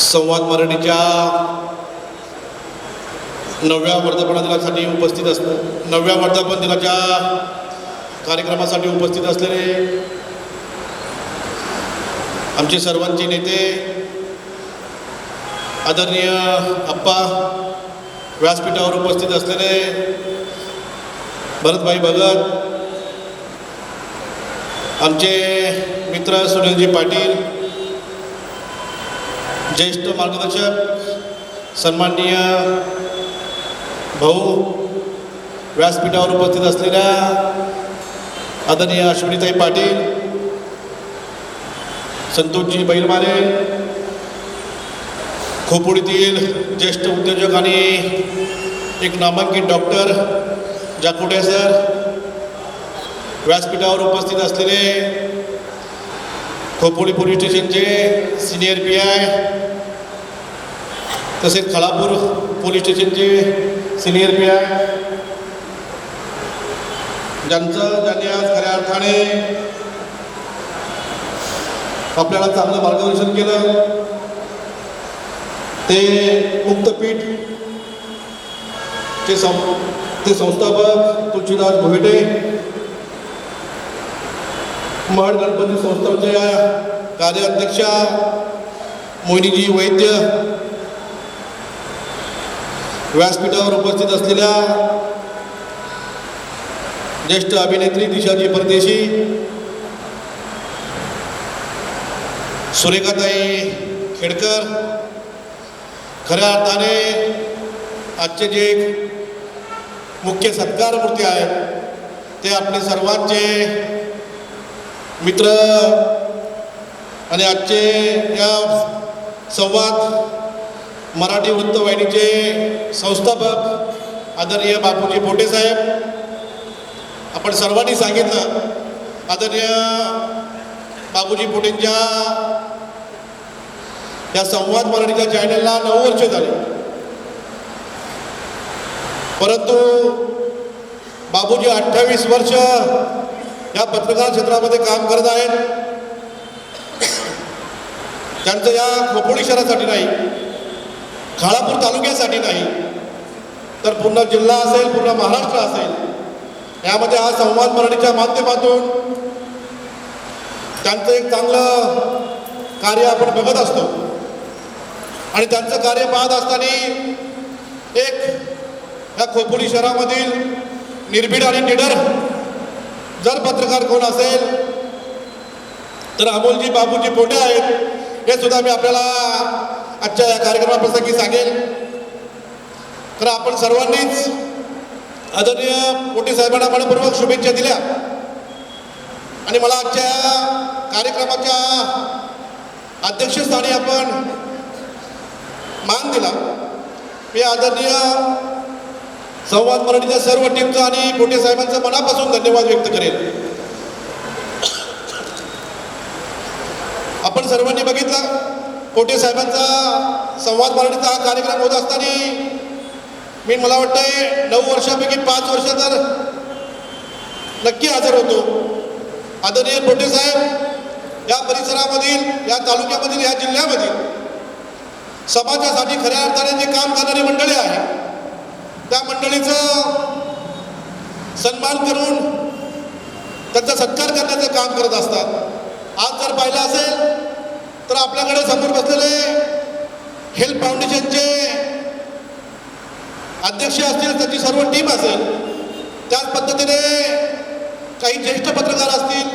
संवाद मराठीच्या नवव्या वर्धापन दिनासाठी उपस्थित अस नवव्या वर्धापन दिनाच्या कार्यक्रमासाठी उपस्थित असलेले आमचे सर्वांचे नेते आदरणीय अप्पा व्यासपीठावर उपस्थित असलेले भरतभाई भगत आमचे मित्र सुनीलजी पाटील ज्येष्ठ मार्गदर्शक, सन्माननीय भाऊ व्यासपीठावर उपस्थित आदरणीय अश्विनीताई पाटील, संतोषजी बैलमाने खोपोडीतील ज्येष्ठ उद्योजक आणि एक नामांकित डॉक्टर जाकोटे सर, व्यासपीठावर उपस्थित खोपोळी पोलीस स्टेशनचे सिनियर पी आय तसेच खळापूर पोलीस स्टेशनचे सिनियर पी आय ज्यांचं ज्यांनी आज खऱ्या अर्थाने आपल्याला चांगलं मार्गदर्शन केलं ते मुक्तपीठ ते सं ते संस्थापक तुळशीदास भोईटे महड गणपती संस्थांच्या कार्याध्यक्षा मोहिनीजी वैद्य व्यासपीठावर उपस्थित असलेल्या ज्येष्ठ अभिनेत्री दिशाजी परदेशी सुरेखाताई खेडकर खऱ्या अर्थाने आजचे जे मुख्य सत्कार मूर्ती आहेत ते आपले सर्वांचे मित्र आणि आजचे या संवाद मराठी वृत्तवाहिनीचे संस्थापक आदरणीय बापूजी पोटे साहेब आपण सर्वांनी सांगितलं आदरणीय बाबूजी पोटेंच्या या संवाद मराठीच्या चॅनलला नऊ वर्ष झाले. परंतु बाबूजी अठ्ठावीस वर्ष या पत्रकार क्षेत्रामध्ये काम करत आहेत. त्यांचं या खोपोली शहरासाठी नाही खाळापूर तालुक्यासाठी नाही तर पूर्ण जिल्हा असेल पूर्ण महाराष्ट्र असेल यामध्ये हा संवाद मराठीच्या माध्यमातून त्यांचं एक चांगलं कार्य आपण बघत असतो. आणि त्यांचं कार्य पाहत असताना एक या खोपोली शहरामधील निर्भीड आणि निडर जर पत्रकार कोण असेल तर अमोलजी बाबूजी पोटे आहेत. हे सुद्धा मी आपल्याला आजच्या या कार्यक्रमाप्रसंगी सांगेल. तर आपण सर्वांनीच आदरणीय पोटे साहेबांना मनपूर्वक शुभेच्छा दिल्या. आणि मला आजच्या कार्यक्रमाच्या अध्यक्षस्थानी आपण मान दिला. मी आदरणीय संवाद मराठीच्या सर्व टीमचं आणि पोटे साहेबांचा मनापासून धन्यवाद व्यक्त करेन. आपण सर्वांनी बघितलं पोटे साहेबांचा संवाद मराठीचा हा कार्यक्रम होत असताना मी मला वाटतंय नऊ वर्षापैकी पाच वर्ष तर नक्की हजर होतो. आदरणीय पोटे साहेब या परिसरामधील या तालुक्यामधील या जिल्ह्यामधील समाजासाठी खऱ्या अर्थाने जे काम करणारी मंडळी आहे मंडळीचं सन्मान करून त्यांचा सत्कार करण्याचं काम करत असतात. आज जर पाहिलं असेल तर आपल्याकडे समोर बसलेले हेल्थ फाउंडेशनचे अध्यक्ष असतील त्याची सर्व टीम असेल त्याच पद्धतीने काही ज्येष्ठ पत्रकार असतील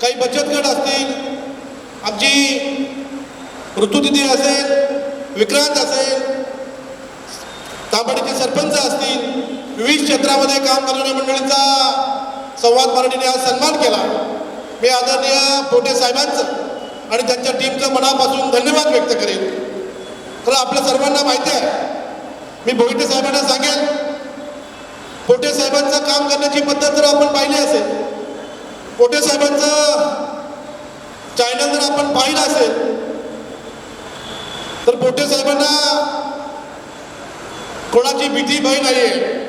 काही बचत गट असतील आमची ऋतुदिदी असेल विक्रांत असेल तांबडीचे सरपंच असतील विविध क्षेत्रामध्ये काम करणाऱ्या मंडळींचा संवाद मराठीने आज सन्मान केला. मी आदरणीय पोटे साहेबांचं आणि त्यांच्या टीमचं मनापासून धन्यवाद व्यक्त करेन. तर आपल्या सर्वांना माहिती आहे मी भोईटे साहेबांना सांगेन पोटे साहेबांचं काम करण्याची पद्धत जर आपण पाहिली असेल पोटे साहेबांचं चॅनल जर आपण पाहिलं असेल तर पोटे साहेबांना कोणाची भीती भय नाही आहे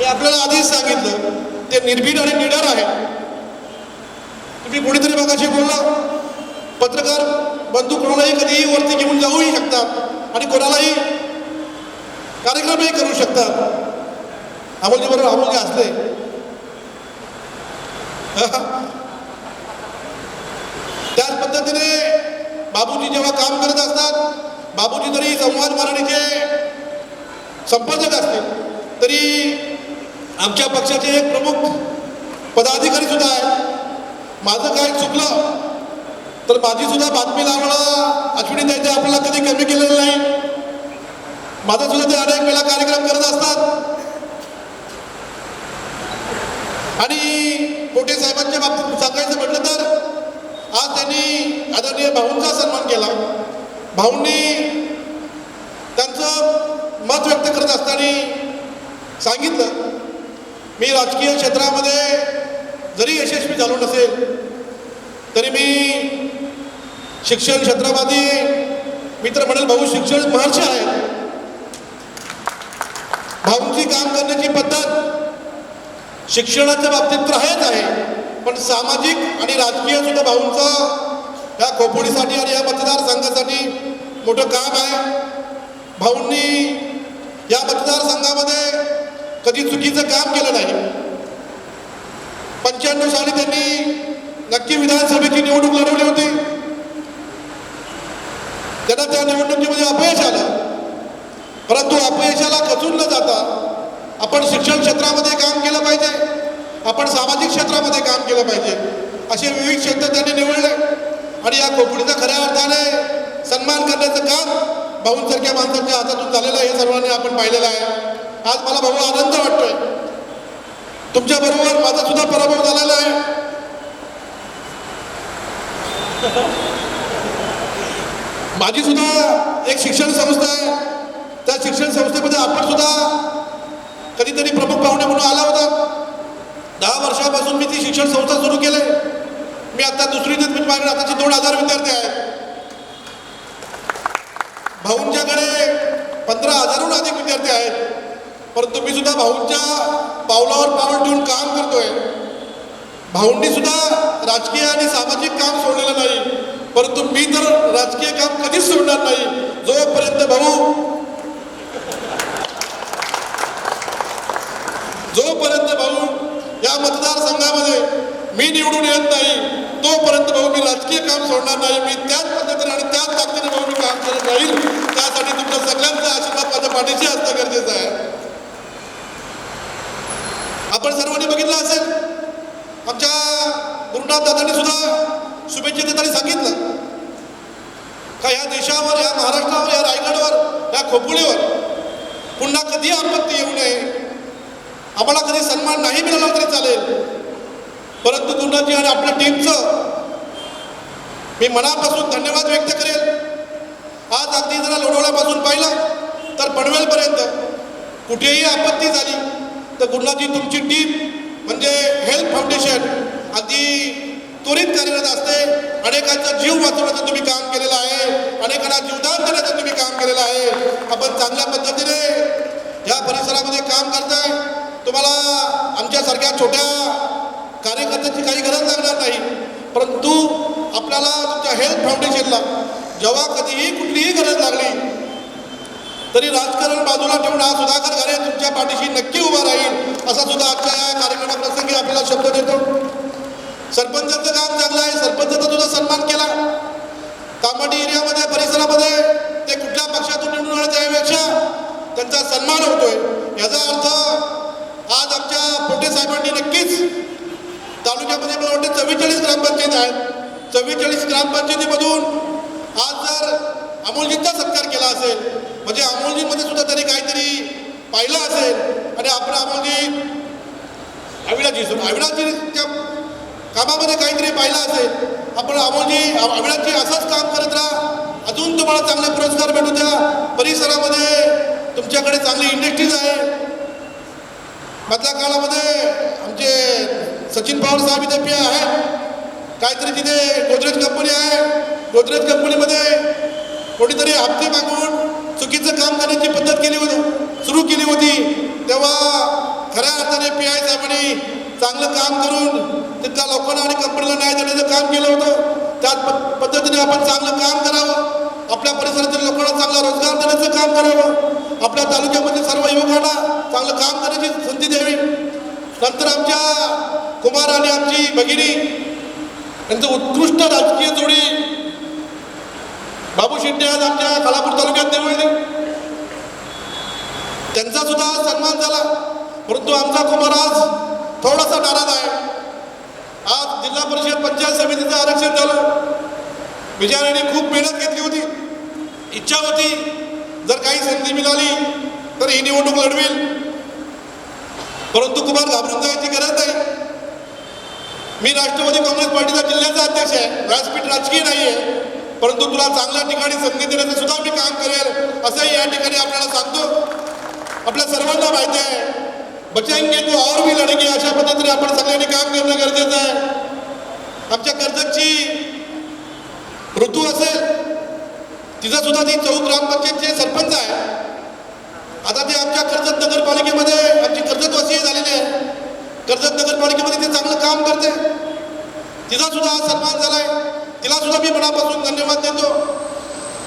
मी आपल्याला आधीच सांगितलं ते निर्भीड आणि निडर आहे. तुम्ही कुणीतरी भागाशी बोलला पत्रकार बंधू कोणालाही कधीही वरती घेऊन जाऊही शकतात आणि कोणालाही कार्यक्रमही करू शकतात. अमोलजी बरोबर अमोलजी असले. त्याच पद्धतीने बाबूजी जेव्हा काम करत असतात बाबूजी जरी संवाद मराठीचे संपादक असतील तरी आमच्या पक्षाचे एक प्रमुख पदाधिकारी सुद्धा आहे माझं काय चुकलं? तर माझी सुद्धा बातमी लावणं अश्विनी द्यायचं आपल्याला कधी कमी केलेलं नाही. माझा सुद्धा ते अनेक वेळा कार्यक्रम करत असतात. आणि पोटे साहेबांच्या बाबतीत सांगायचं म्हटलं तर आज त्यांनी आदरणीय भाऊंचा सन्मान केला. भाऊंनी त्यांचं मत व्यक्त करत असताना सांगितलं मी राजकीय क्षेत्रामध्ये जरी यशस्वी झालो नसेल तरी मी शिक्षण क्षेत्रामध्ये मी तर म्हणेल भाऊ शिक्षण महर्षी आहे. भाऊंची काम करण्याची पद्धत शिक्षणाच्या बाबतीत तर आहेच आहे पण सामाजिक आणि राजकीय सुद्धा भाऊंचं या खोपोडीसाठी आणि या मतदारसंघासाठी मोठं काम आहे. भाऊंनी या मतदारसंघामध्ये कधी चुकीचं काम केलं नाही. पंच्याण्णव साली त्यांनी नक्की विधानसभेची निवडणूक लढवली होती. त्यांना त्या निवडणुकीमध्ये अपयश आलं. परंतु अपयशाला खचून न जाता आपण शिक्षण क्षेत्रामध्ये काम केलं पाहिजे. आपण सामाजिक क्षेत्रामध्ये काम केलं पाहिजे. असे विविध क्षेत्र त्यांनी निवडले. आणि या कोकणीचा खऱ्या अर्थाने सन्मान करण्याचं काम भाऊंसारख्या माणसांच्या हातातून झालेलं आहे हे सर्वांनी आपण पाहिलेलं आहे. आज मला भाऊ आनंद वाटतोय. तुमच्या बरोबर माझा सुद्धा पराभव झालेला आहे. माझी सुद्धा एक शिक्षण संस्था आहे. त्या शिक्षण संस्थेमध्ये आपण सुद्धा कधीतरी प्रमुख पाहुणे म्हणून आला होता. दहा वर्षापासून मी ती शिक्षण संस्था सुरू केली मी आता दुसरी मी माझ्याकडे आताचे दोन हजार विद्यार्थी आहेत भाऊंच्याकडे पंधरा हजारहून अधिक विद्यार्थी आहेत. परंतु मी सुद्धा भाऊंच्या पावलावर पाऊल ठेवून काम करतोय. भाऊंनी सुद्धा राजकीय आणि सामाजिक काम सोडलेलं नाही. परंतु मी तर राजकीय काम कधीच सोडणार नाही. जोपर्यंत भाऊ जोपर्यंत भाऊ या मतदारसंघामध्ये मी निवडून येत नाही तोपर्यंत भाऊ मी राजकीय काम सोडणार नाही. मी त्याच पद्धतीने आणि त्याच ताकदीने भाऊ मी काम करत राहील. त्यासाठी तुमच्या सगळ्यांचा आशीर्वाद माझ्या पाठीशी असणं गरजेचं आहे. आपण सर्वांनी बघितलं असेल. आमच्या गुरुनाथ दादांनी सुद्धा शुभेच्छा देताना सांगितलं. का ह्या देशावर या महाराष्ट्रावर या रायगडवर या खोपुळीवर पुन्हा कधी आपत्ती येऊ नये? आम्हाला कधी सन्मान नाही मिळाला तरी चालेल. परंतु गुरुनाथजी आणि आपल्या टीमचं मी मनापासून धन्यवाद व्यक्त करेल. आज अगदी जरा लोणावळ्यापासून पाहिलं तर पनवेलपर्यंत कुठेही आपत्ती झाली तर गुरुनाथजी तुमची टीम म्हणजे हेल्थ फाउंडेशन अगदी त्वरित कार्यरत असते. अनेकांचा जीव वाचवण्याचं तुम्ही काम केलेलं आहे. अनेकांना जीवदान देण्याचं तुम्ही काम केलेलं आहे. आपण चांगल्या पद्धतीने या परिसरामध्ये काम करताय तुम्हाला आमच्यासारख्या छोट्या कार्यकर्त्याची काही गरज लागणार नाही. परंतु आपल्याला तुमच्या हेल्थ फाउंडेशनला जेव्हा कधीही कुठलीही गरज लागली तरी राजकारण बाजूला ठेवून हा सुधाकर घरे तुमच्या पाठीशी नक्की उभा राहील असा सुद्धा आजच्या या कार्यक्रमाप्रसंगी आपल्याला शब्द देतो. सरपंचाचं काम चांगलं आहे सरपंचाचा सुद्धा सन्मान केला. कामाटी एरियामध्ये परिसरामध्ये ते कुठल्या पक्षातून निवडून आले त्यापेक्षा त्यांचा सन्मान होतोय. याचा अर्थ आज आमच्या पोटे साहेबांनी नक्कीच तालुक्यामध्ये मला वाटतं चव्वेचाळीस ग्रामपंचायत आहेत. चव्वेचाळीस ग्रामपंचायतीमधून आज जर अमोलजींचा सत्कार केला असेल म्हणजे अमोलजींमध्ये सुद्धा त्यांनी काहीतरी पाहिलं असेल आणि आपण अमोलजी अविनाशजी अविनाशजीच्या कामामध्ये काहीतरी पाहिलं असेल आपण अमोलजी अविनाशजी असंच काम करत राहा. अजून तुम्हाला चांगले पुरस्कार भेटू द्या. परिसरामध्ये तुमच्याकडे चांगली इंडस्ट्रीज आहे. मधल्या काळामध्ये आमचे सचिन पवार साहेब इथे आहेत. काहीतरी तिथे गोदरेज कंपनी आहे. गोदरेज कंपनीमध्ये कोणीतरी हप्ते मागून चुकीचं काम करण्याची पद्धत केली होती सुरू केली होती. तेव्हा खऱ्या अर्थाने पी आय साहेबांनी चांगलं काम करून तिथल्या लोकांना आणि कंपनीला न्याय देण्याचं काम केलं होतं. त्याच प- पद्धतीने आपण चांगलं काम करावं. आपल्या परिसरातील लोकांना चांगला रोजगार देण्याचं काम करावं. आपल्या तालुक्यामध्ये सर्व युवकांना चांगलं काम करण्याची संधी द्यावी. नंतर आमच्या कुमार आणि आमची भगिनी त्यांचं उत्कृष्ट राजकीय जोडी बाबू शेट्टी आज आमच्या खालापूर तालुक्यात निवडले त्यांचा सुद्धा सन्मान झाला. परंतु आमचा कुमार आज थोडासा नाराज आहे. आज जिल्हा परिषद पंचायत समितीचं आरक्षण झालं. विजयाने खूप मेहनत घेतली होती. इच्छा होती जर काही संधी मिळाली तर ही निवडणूक लढवेल. परंतु कुमार घाबरून जायची गरज नाही. मी राष्ट्रवादी काँग्रेस पार्टीचा जिल्ह्याचा अध्यक्ष आहे. व्यासपीठ राजकीय नाही आहे परंतु तुला चांगल्या ठिकाणी संधी देण्याचं सुद्धा मी काम करेल असंही या ठिकाणी आपल्याला सांगतो. आपल्या सर्वांना माहिती आहे. बचेंगे तो और भी लढेंगे अशा पद्धतीने आपण सगळ्यांनी काम करणं गरजेचं आहे. आमच्या कर्जतची ऋतू असेल तिचा सुद्धा ती चौक ग्रामपंचायतचे सरपंच आहे. आता ते आमच्या कर्जत नगरपालिकेमध्ये आमची कर्जतवासी झालेली आहे. कर्जत नगरपालिकेमध्ये ते चांगलं काम करते. तिचा सुद्धा आज सन्मान झालाय. तिला सुद्धा मी मनापासून धन्यवाद देतो.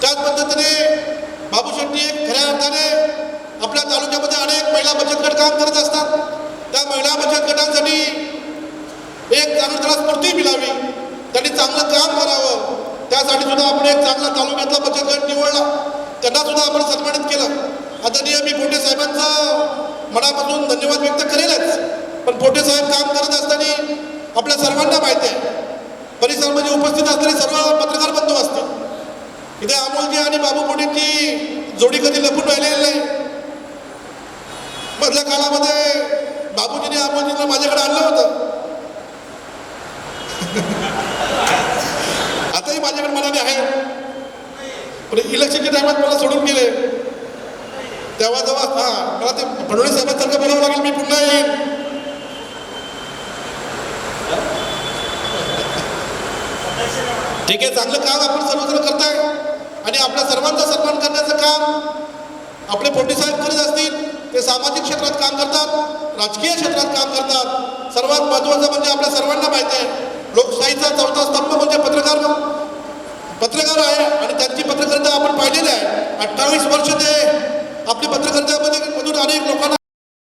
त्याच पद्धतीने बाबू शेट्टी एक खऱ्या अर्थाने आपल्या तालुक्यामध्ये अनेक महिला बचत गट काम करत असतात. त्या महिला बचत गटांसाठी एक चांगली त्याला स्फूर्ती मिळावी. त्यांनी चांगलं काम करावं. त्यासाठी सुद्धा आपण एक चांगला तालुक्यातला बचत गट निवडला. त्यांना सुद्धा आपण सन्मानित केलं. आदरणीय मी पोटे साहेबांचा मनापासून धन्यवाद व्यक्त करेलच. पण पोटे साहेब काम करत असताना आपल्या सर्वांना माहिती आहे. परिसरामध्ये उपस्थित असताना सर्व पत्रकार बंधू असतील इथे अमोलजी आणि बाबू पोटेंची जोडी कधी लपून राहिलेली नाही. मधल्या काळामध्ये बाबूजीने अमोलजींना माझ्याकडे आणलं होतं. आताही माझ्याकडे मनाने आहे. पण इलेक्शनच्या टायमात मला सोडून गेले. तेव्हा जेव्हा हा मला ते फडणवीस साहेबांसारखं बोलावं लागेल मी पुन्हा येईन. ठीक आहे चांगलं काम आपण सर्वजण करताय. आणि आपल्या सर्वांचा सन्मान करण्याचं काम आपले पोटे साहेब करीत असतील ते सामाजिक क्षेत्रात काम करतात राजकीय क्षेत्रात काम करतात. सर्वात महत्त्वाचं म्हणजे आपल्या सर्वांना माहिती आहे लोकशाहीचा चौथा स्तंभ म्हणजे पत्रकार. पत्रकार आहे आणि त्यांची पत्रकारिता आपण पाहिलेली आहे. अठ्ठावीस वर्ष ते आपली पत्रकारितामध्ये मधून अनेक लोकांना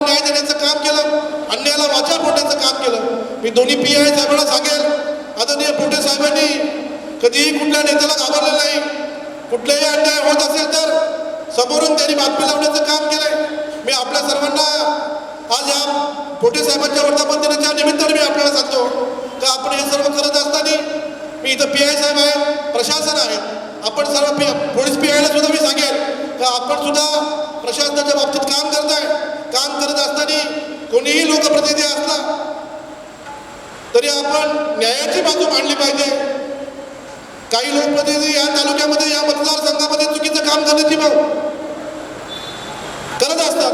न्याय देण्याचं काम केलं अन्यायाला वाचा फोडण्याचं काम केलं. मी दोन्ही पी आय साहेबांना सांगेल कधीही कुठल्या नेत्याला घाबरलेलं नाही. कुठलाही अन्याय होत असेल तर समोरून त्यांनी बातमी लावण्याचं काम केलंय. मी आपल्या सर्वांना आज या पोटे साहेबांच्या वर्धापन दिनाच्या निमित्ताने मी आपल्याला सांगतो का आपण हे सर्व करत असताना मी इथं पी आय साहेब आहेत प्रशासन आहे. आपण सर्व पी पोलीस पी आयला सुद्धा मी सांगेल का आपण सुद्धा प्रशासनाच्या बाबतीत काम करताय. काम करत असताना कोणीही लोकप्रतिनिधी असला तरी आपण न्यायाची बाजू मांडली पाहिजे. काही लोकप्रतिनिधी या तालुक्यामध्ये या मतदारसंघामध्ये चुकीचं काम करण्याची भाव करत असतात.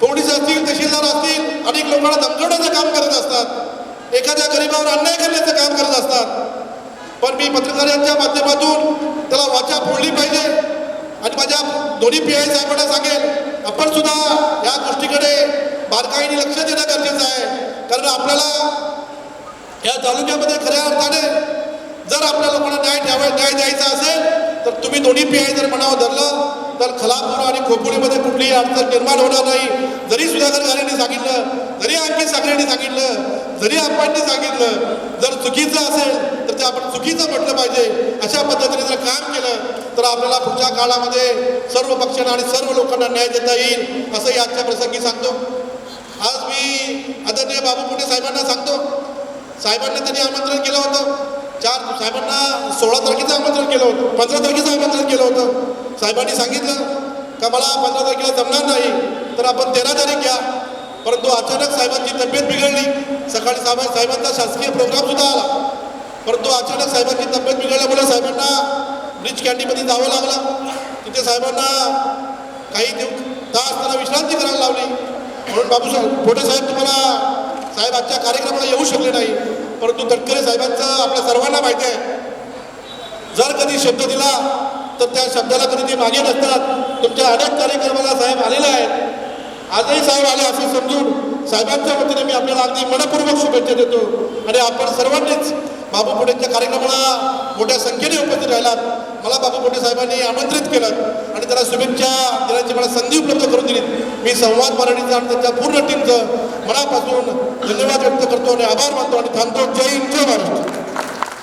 पोलीस असतील तहसीलदार असतील अनेक लोकांना धमकवण्याचं काम करत असतात. एखाद्या गरीबावर अन्याय करण्याचं काम करत असतात. पण मी पत्रकारांच्या माध्यमातून त्याला वाचा फोडली पाहिजे. आणि माझ्या दोन्ही पी आय साहेबांना सांगेल आपण सुद्धा या गोष्टीकडे बारकाईने लक्ष देणं गरजेचं आहे. कारण आपल्याला या तालुक्यामध्ये खऱ्या अर्थाने जर आपल्या लोकांना न्याय ठेवाय न्याय द्यायचा असेल तर तुम्ही दोन्ही पी आय जर मनावर धरलं तर खलापूर आणि खोपोलीमध्ये कुठलीही अडचण निर्माण होणार नाही. जरी सुधाकर गारेंनी सांगितलं जरी अंकित साखरेंनी सांगितलं जरी आप्पांनी सांगितलं जर चुकीचं असेल तर ते आपण चुकीचं म्हटलं पाहिजे. अशा पद्धतीने जर काम केलं तर आपल्याला पुढच्या काळामध्ये सर्व पक्षांना आणि सर्व लोकांना न्याय देता येईल असंही आजच्या प्रसंगी सांगतो. आज मी आदरणीय बाबू मोठे साहेबांना सांगतो. साहेबांनी त्यांनी आमंत्रण केलं होतं. चार साहेबांना सोळा तारखेचं आमंत्रण केलं होतं. पंधरा तारखेचं आमंत्रण केलं होतं. साहेबांनी सांगितलं का मला पंधरा तारखेला जमणार नाही तर आपण तेरा तारीख घ्या परंतु अचानक साहेबांची तब्येत बिघडली. सकाळी साहेब साहेबांचा शासकीय प्रोग्राम सुद्धा आला. परंतु अचानक साहेबांची तब्येत बिघडल्यामुळे साहेबांना ब्रिज कॅन्टीनमध्ये जावं लागलं. तिथे साहेबांना काही दिवस तास त्यांना विश्रांती करायला लावली. म्हणून बाबूसाहेब पोटे साहेब तुम्हाला साहेब आजच्या कार्यक्रमाला येऊ शकले नाही परंतु तटकरे साहेबांचं आपल्या सर्वांना माहिती आहे. जर कधी शब्द दिला तर त्या शब्दाला कधी ते मागे नसतात. तुमच्या अनेक कार्यक्रमाला साहेब आलेले आहेत. आजही साहेब आले असं समजून साहेबांच्या वतीने मी आपल्याला अगदी मनपूर्वक शुभेच्छा देतो. आणि आपण सर्वांनीच बाबू पुढेच्या कार्यक्रमाला मोठ्या संख्येने उपस्थित राहिलात. मला बाबा पोटे साहेबांनी आमंत्रित केलं आणि त्याला शुभेच्छा देण्याची मला संधी उपलब्ध करून दिली. मी संवाद मराठीचा आणि त्यांच्या पूर्ण टीमचं मनापासून धन्यवाद व्यक्त करतो आणि आभार मानतो आणि थांबतो. जय जय महाराष्ट्र.